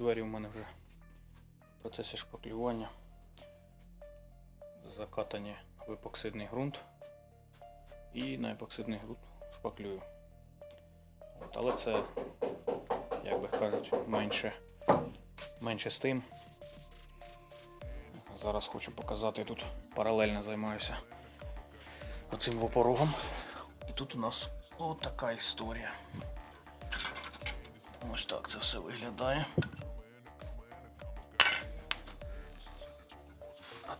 двері у мене вже в процесі шпаклювання. Закатані в епоксидний ґрунт. І на епоксидний ґрунт шпаклюю. От, але це, як би кажуть, менше, менше з тим. Зараз хочу показати тут паралельно займаюся оцим вопорогом. І тут у нас отака історія. Ось так це все виглядає.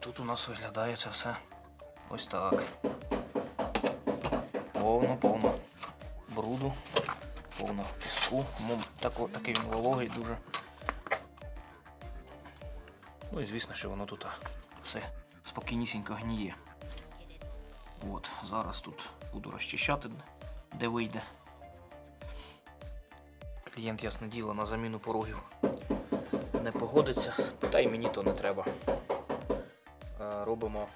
Тут у нас виглядає це все ось так. Повно, повно бруду, повно піску. Мом- тако- такий він вологий дуже. Ну і звісно, що воно тут все спокійнісінько гніє. От, зараз тут буду розчищати, де вийде. Клієнт, ясне діло, на заміну порогів не погодиться, та й мені то не треба. Е, Робимо,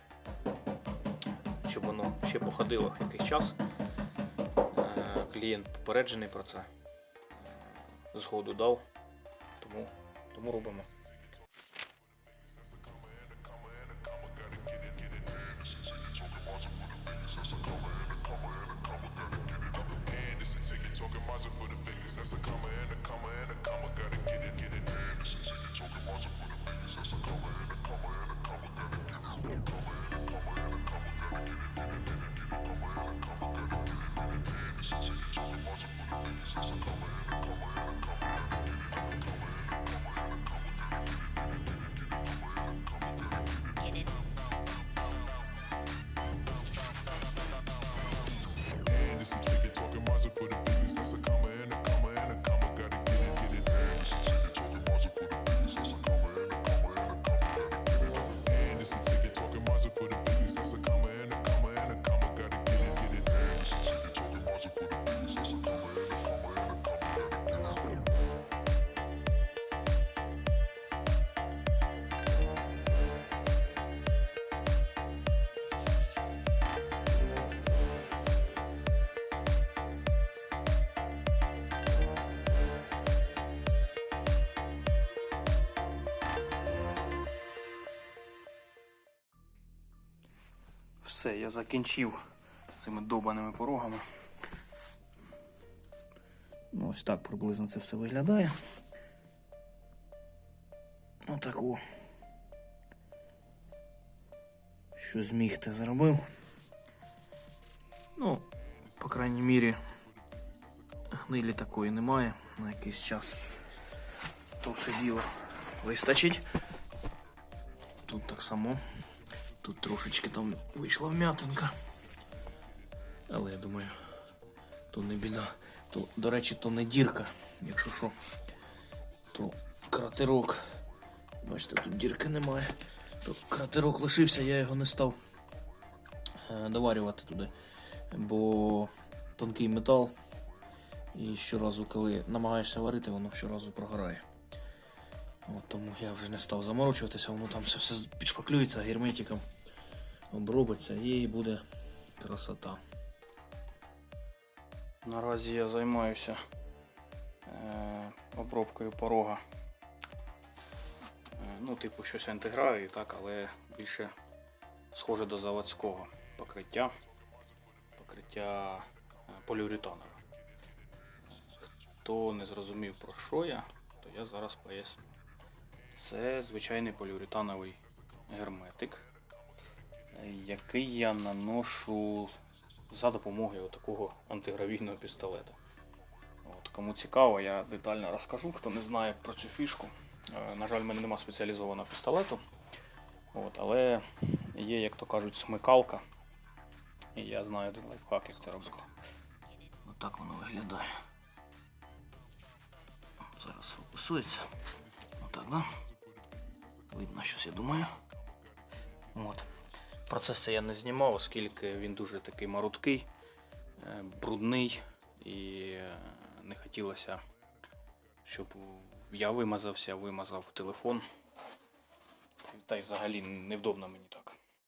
щоб воно ще походило якийсь час. Е, Клієнт попереджений про це. Е, Згоду дав, тому, тому робимо. Все, я закінчив з цими довбаними порогами. Ну, ось так приблизно це все виглядає. Отаку. Що зміг, те зробив. Ну, по крайній мірі, гнилі такої немає на якийсь час. То все діло вистачить. Тут так само. Тут трошечки там вийшла вм'ятинка. Але я думаю, то не біда. То, до речі, то не дірка, якщо що, то кратерок. Бачите, тут дірки немає. То кратерок лишився, я його не став е, доварювати туди. Бо тонкий метал. І щоразу, коли намагаєшся варити, воно щоразу прогорає. От тому я вже не став заморочуватися, воно там все, все підшпаклюється герметиком, обробиться і буде красота. Наразі я займаюся е, обробкою порога. Е, ну, типу, щось антигравію, так, але більше схоже до заводського покриття. Покриття е, поліуретанове. Хто не зрозумів про що я, то я зараз поясню. Це звичайний поліуретановий герметик, е, який я наношу за допомогою такого антигравійного пістолета. От, кому цікаво, я детально розкажу, хто не знає про цю фішку. Е, На жаль, в мене немає спеціалізованого пістолету. От, але є, як то кажуть, смикалка. І я знаю один лайфхак, як це робити. Отак воно виглядає. Зараз фокусується. Отак, да? Видно щось, я думаю. От. Процес це я не знімав, оскільки він дуже такий маруткий, е, брудний і е, не хотілося, щоб я вимазався, вимазав телефон. Та й взагалі невдобно мені так.